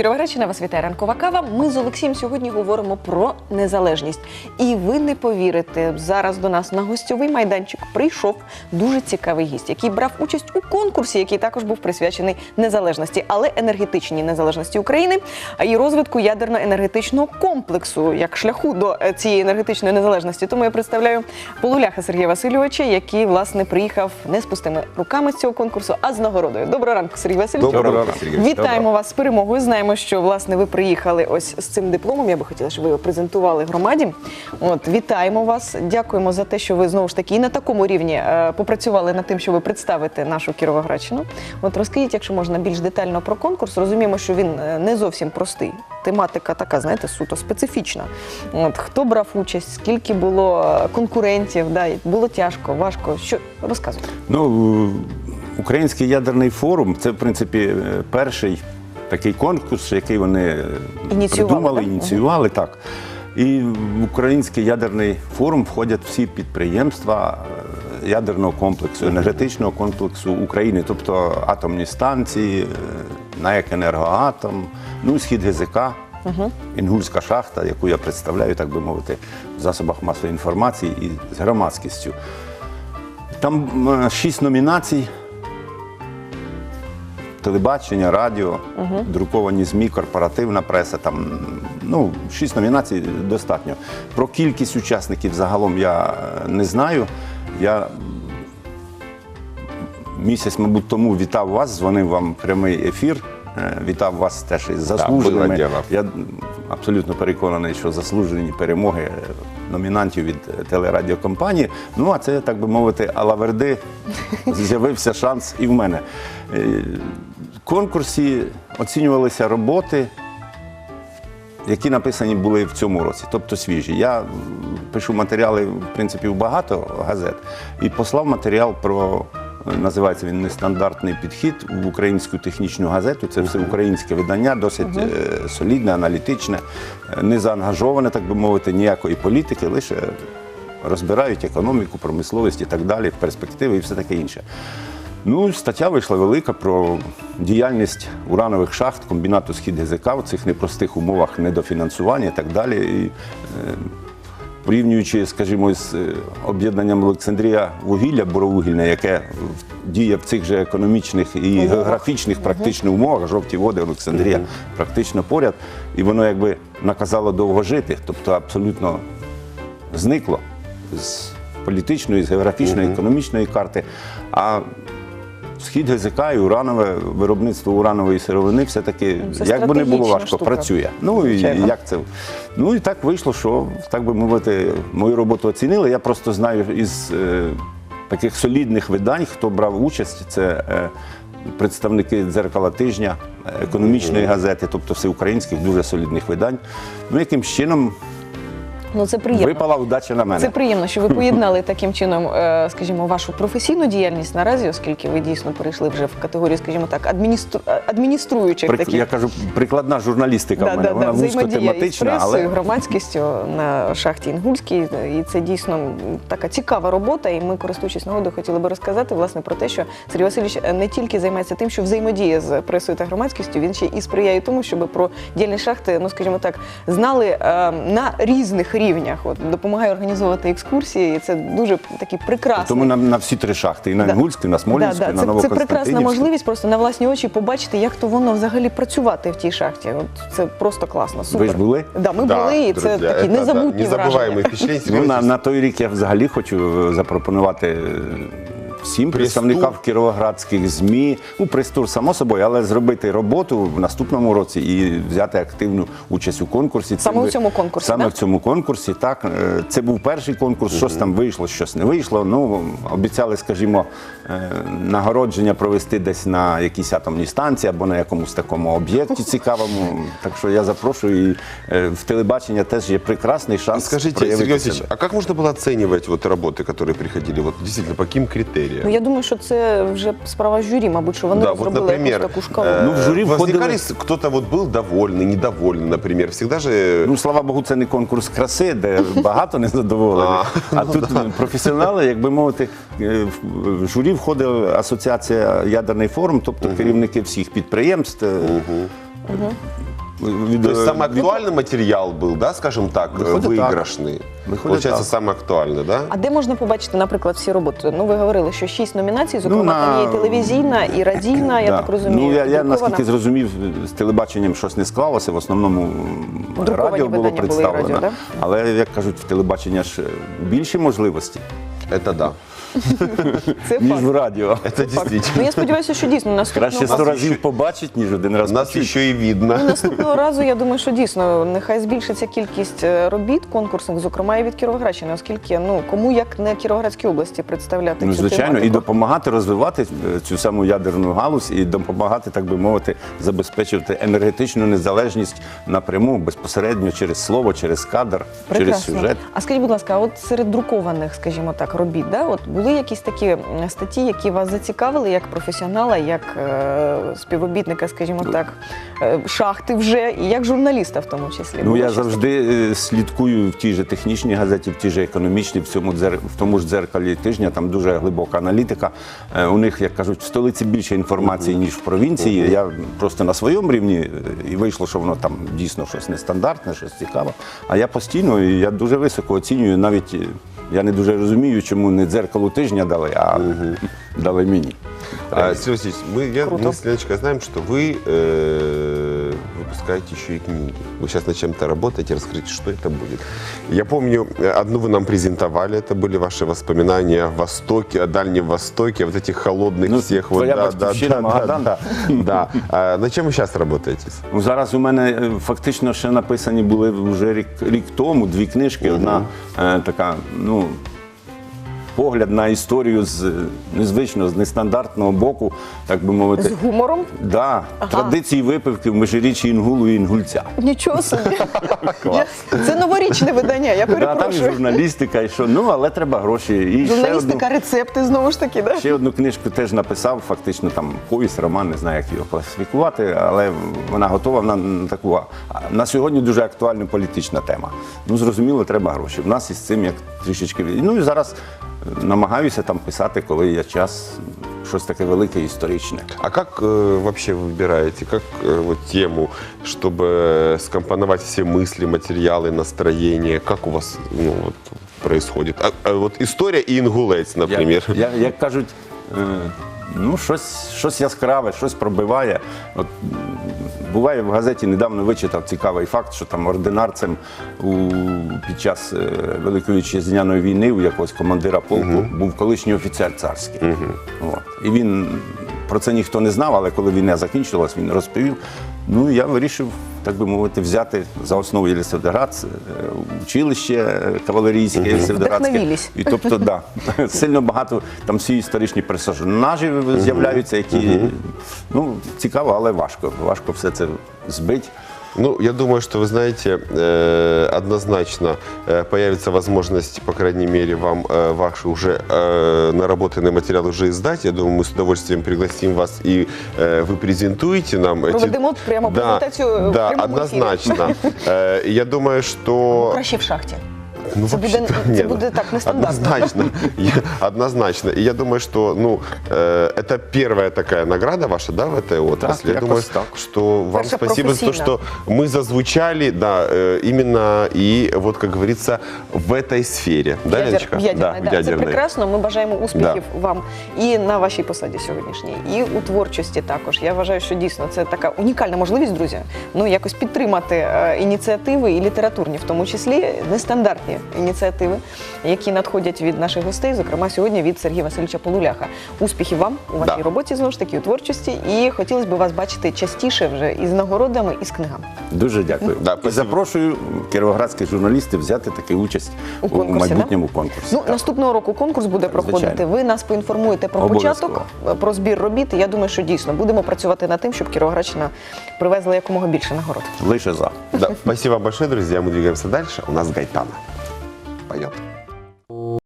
Кіровоградщина, вас вітає ранкова кава. Ми з Олексієм сьогодні говоримо про незалежність. І ви не повірите, зараз до нас на гостьовий майданчик прийшов дуже цікавий гість, який брав участь у конкурсі, який також був присвячений незалежності, але енергетичній незалежності України а і розвитку ядерно-енергетичного комплексу як шляху до е, цієї енергетичної незалежності. Тому я представляю Полуляха Сергія Васильовича, який власне приїхав не з пустими руками з цього конкурсу, а з нагородою. Доброго ранку, Сергій Васильович. Доброго ранку, Сергій. Вітаємо вас з перемогою. Знаємо, що власне ви приїхали ось з цим дипломом. Я би хотіла, щоб ви його презентували громаді. От вітаємо вас. Дякуємо за те, що ви знову ж таки і на такому рівні е, попрацювали над тим, що ви представите нашу Кіровоградщину. От розкажіть, якщо можна більш детально про конкурс. Розуміємо, що він е, не зовсім простий. Тематика така, знаєте, суто специфічна. От хто брав участь, скільки було е, конкурентів, да, було тяжко, важко. Що розказуйте? Ну, Український ядерний форум це, в принципі, перший такий конкурс, який вони е, Ініціювали, придумали, так? ініціювали так. І в Український ядерний форум входять всі підприємства е, ядерного комплексу, енергетичного комплексу України, тобто атомні станції, е, НАЕК «Енергоатом», ну, схід ГЗК, Інгульська шахта, яку я представляю, так би мовити, в засобах масової інформації і з громадськістю. Там шість номінацій. Телебачення, радіо, друковані ЗМІ, корпоративна преса. Там ну, шість номінацій достатньо. Про кількість учасників загалом я е, не знаю. Я місяць, мабуть, тому вітав вас, дзвонив вам прямий ефір. е, Вітав вас теж із заслуженими. діло. Я абсолютно переконаний, що заслужені перемоги е, номінантів від телерадіокомпанії. Ну а це, так би мовити, алаверди. З'явився шанс і в мене. Конкурсі оцінювалися роботи, які написані були в цьому році, тобто свіжі. Я пишу матеріали, в принципі, в багато газет і послав матеріал про. Називається він нестандартний підхід в українську технічну газету. Це все українське видання, досить е, солідне, аналітичне, е, не заангажоване, так би мовити, ніякої політики, лише розбирають економіку, промисловість і так далі, перспективи і все таке інше. Ну, стаття вийшла велика про діяльність уранових шахт, комбінату Схід ГЗК в цих непростих умовах недофінансування і так далі. І, е, порівнюючи, скажімо, з е, об'єднанням Олександрія вугілля боровугільне, яке діє в цих же економічних і географічних практично умовах, жовті води Олександрія практично поряд, і воно якби наказало довго жити, тобто абсолютно зникло з політичної, з географічної, економічної карти. А схід ГЗК і уранове виробництво уранової сировини все-таки, Це як би не було важко, штука. працює. Ну і Звичайно. як це? Ну і так вийшло, що так би мовити, мою роботу оцінили. Я просто знаю із е, таких солідних видань, хто брав участь, це. е, Представники дзеркала тижня, е, економічної газети, тобто всеукраїнських дуже солідних видань. Ну, яким чином Ну це приємно. випала вдача на мене. Це приємно, що ви поєднали таким чином, е, скажімо, вашу професійну діяльність наразі, оскільки ви дійсно перейшли вже в категорію, скажімо так, адміністру... е, адмініструючих Прик- таких. Я кажу, прикладна журналістика в мене. Вона взаємодія із вузькотематична, але громадськістю на шахті Інгульській. І це дійсно така цікава робота. І ми, користуючись нагодою, хотіли би розказати власне про те, що Сергій Васильович не тільки займається тим, що взаємодіє з пресою та громадськістю, він ще і сприяє тому, щоб про діяльність шахти, ну скажімо так, знали е, на різних рівнях. От допомагає організовувати екскурсії, і це дуже такий прекрасний. тому на, на всі три шахти: і на Да. Інгульську, і на Смолінську, Да, і да. на Це, це прекрасна Новоконстантинівську. можливість просто на власні очі побачити, як то воно взагалі працювати в тій шахті. От це просто класно. Супер. Ви ж були? Да, ми Да, були, і це друзья, такі это, да, незабутні незабываемые враження. впечатления. Ну, на, Согласитесь. на той рік я взагалі хочу е, запропонувати е, всім представникам кіровоградських ЗМІ, ну, прес-тур, само собою, але зробити роботу в наступному році і взяти активну участь у конкурсі. Це Саме у ви- цьому конкурсі, Саме да? в цьому конкурсі, так. Е, Це був перший конкурс, щось там вийшло, щось не вийшло. Ну, обіцяли, скажімо, е, нагородження провести десь на якійсь атомній станції або на якомусь такому об'єкті цікавому. Так що я запрошую і е, в телебачення теж є прекрасний шанс. Скажите, проявити Сергей Васильевич, себе. а как можно было оценивать вот работы, которые приходили? Вот действительно, по каким критериям? Ну я думаю, що це вже справа журі, мабуть, що вони да, вот, зробили например, якусь таку шкалу. э, Ну, в жюри возникали, входили- с- кто-то вот был довольный, недовольный, например. Всегда же... Ну, слава Богу, це не конкурс краси, де багато незадоволених. А тут професіонали, як би мовити, е, в в журі входила асоціація Ядерний форум, тобто керівники всіх підприємств. е, від, То есть е, самый від- актуальный материал был, да, скажем так, э, Выходит так. выигрышный. Выходит Получается, так. самый актуальный, да? А де можна побачити, наприклад, всі роботи? Ну, ви говорили, що шість номінацій, зокрема, Ну, на- там є і телевізійна, і радійна, я Да. так розумію. Ну, я, я друкована. наскільки зрозумів, з телебаченням щось не склалося. В основному м, Друковані радіо було видання були і представлено. радіо, да? Але, як кажуть, в телебачення ж е, більші можливості, Это да. Це ніж факт. в радіо. Это Факт. действительно. Ну, я сподіваюся, що дійсно наступного, Краще сто разів побачить, ніж один раз Нас почуть. еще и видно. Ну, наступного разу, я думаю, що дійсно нехай збільшиться кількість е, робіт конкурсних, зокрема і від Кіровоградщини, оскільки ну кому як не Кіровоградській області представляти Ну, цю звичайно, і тематику. допомагати розвивати е, цю саму ядерну галузь, і допомагати, так би мовити, забезпечувати енергетичну незалежність напряму безпосередньо через слово, через кадр, через Прекрасно. сюжет. А скажіть, будь ласка, а от серед друкованих, скажімо так, робіт, да, от були якісь такі статті, які вас зацікавили як професіонала, як е, співробітника, скажімо так, е, шахти вже, і як журналіста в тому числі? Ну Було я щось завжди е, слідкую в тій же технічній газеті, в тій же економічній, в цьому дзер... в тому ж дзеркалі тижня. Там дуже глибока аналітика. Е, У них, як кажуть, в столиці більше інформації ніж в провінції. Я просто на своєму рівні е, і вийшло, що воно там дійсно щось нестандартне, щось цікаве. А я постійно і я дуже високо оцінюю. Навіть е, я не дуже розумію, чому не дзеркалу тижня дали, а дали мені. А, Сергей Васильевич, мы, я, Круто. мы с Леночкой знаем, что вы э, выпускаете еще и книги. Вы сейчас над чем-то работаете, расскажите, что это будет. Я помню, э, одну вы нам презентовали, это были ваши воспоминания о Востоке, о Дальнем Востоке, вот этих холодных Ну, всех. твоя да, да, батьківщина, да, Магадан. да, да. Да. А над чем вы сейчас работаете? Ну, зараз у мене е, фактично ще написані були вже рік, рік тому дві книжки. Одна е, така, ну. Погляд на історію з незвичного, з нестандартного боку, так би мовити. з гумором? Да, Традиції випивки в межиріччі інгулу і інгульця. Нічого собі. Це новорічне видання, я Да, там і перепрошую. журналістика, і що, ну, але треба гроші. І ще одну, Журналістика, рецепти знову ж таки, да? ще одну книжку теж написав, фактично там повість, роман, не знаю, як його класифікувати, але вона готова на, на таку. а, На сьогодні дуже актуальна політична тема. Ну, зрозуміло, треба гроші. В нас із цим як трішечки. Ну і зараз намагаюся там писати, коли є час, щось таке велике історичне. А как э, вообще вы выбираете, как э, вот тему, чтобы скомпоновать все мысли, материалы, настроение? Как у вас ну, вот, происходит? А, а вот история и ингулец, например. Як, я, як кажуть, е, ну, щось, щось яскраве, щось пробиває. От, м, буває, в газеті недавно вичитав цікавий факт, що там ординарцем у, під час е, Великої Вітчизняної війни у якогось командира полку був колишній офіцер царський. От. І він про це ніхто не знав, але коли війна закінчилась, він розповів. Ну, я вирішив, так би мовити, взяти за основу Єлисаветград, е, училище кавалерійське Єлисаветградське. Вдохновились. І тобто, да, сильно багато там всі історичні персонажі з'являються, які ну цікаво, але важко. Важко все це збити. Ну, я думаю, что вы знаете, э, однозначно э, появится возможность, по крайней мере, вам э, ваши уже э, наработанные материалы уже издать. Я думаю, мы с удовольствием пригласим вас и э, вы презентуете нам эти... Проведемо прямо да, презентацію в Да, прямому ефірі. однозначно. Э, Я думаю, что... Краще в шахті. Ну, Це буде- вообще-то це нет. буде так нестандартно. Однозначно. Я- Однозначно. И я думаю, что ну, э, это первая такая награда ваша, да, в этой отрасли. я якось думаю, так. что вам Перша спасибо за то, професійна. что мы зазвучали, да, э, именно и вот, как говорится, в этой сфере. Да, Ядер- Леночка? в ядерній, да, да. в Це ядерной. прекрасно. Ми бажаємо успіхів вам і на вашій посаді сьогоднішній, і у творчості також. Я вважаю, що дійсно це така унікальна можливість, друзі. Ну якось підтримати е, ініціативи і літературні, в тому числі нестандартні ініціативи, які надходять від наших гостей, зокрема сьогодні від Сергія Васильовича Полуляха. Успіхів вам у вашій Да. роботі знову ж таки у творчості. І хотілося б вас бачити частіше вже із нагородами і з книгами. Дуже дякую. Да, І запрошую кіровоградських журналістів взяти таку участь У конкурсі, у, конкурсі, майбутньому конкурсі. Ну, наступного року конкурс буде проходити. Звичайно. Ви нас поінформуєте про початок, про збір робіт. Я думаю, що дійсно будемо працювати над тим, щоб Кіровоградщина привезла якомога більше нагород. Лише за. Да, спасибо большое, друзья. Мы двигаемся дальше. У нас Гайтана. Поет.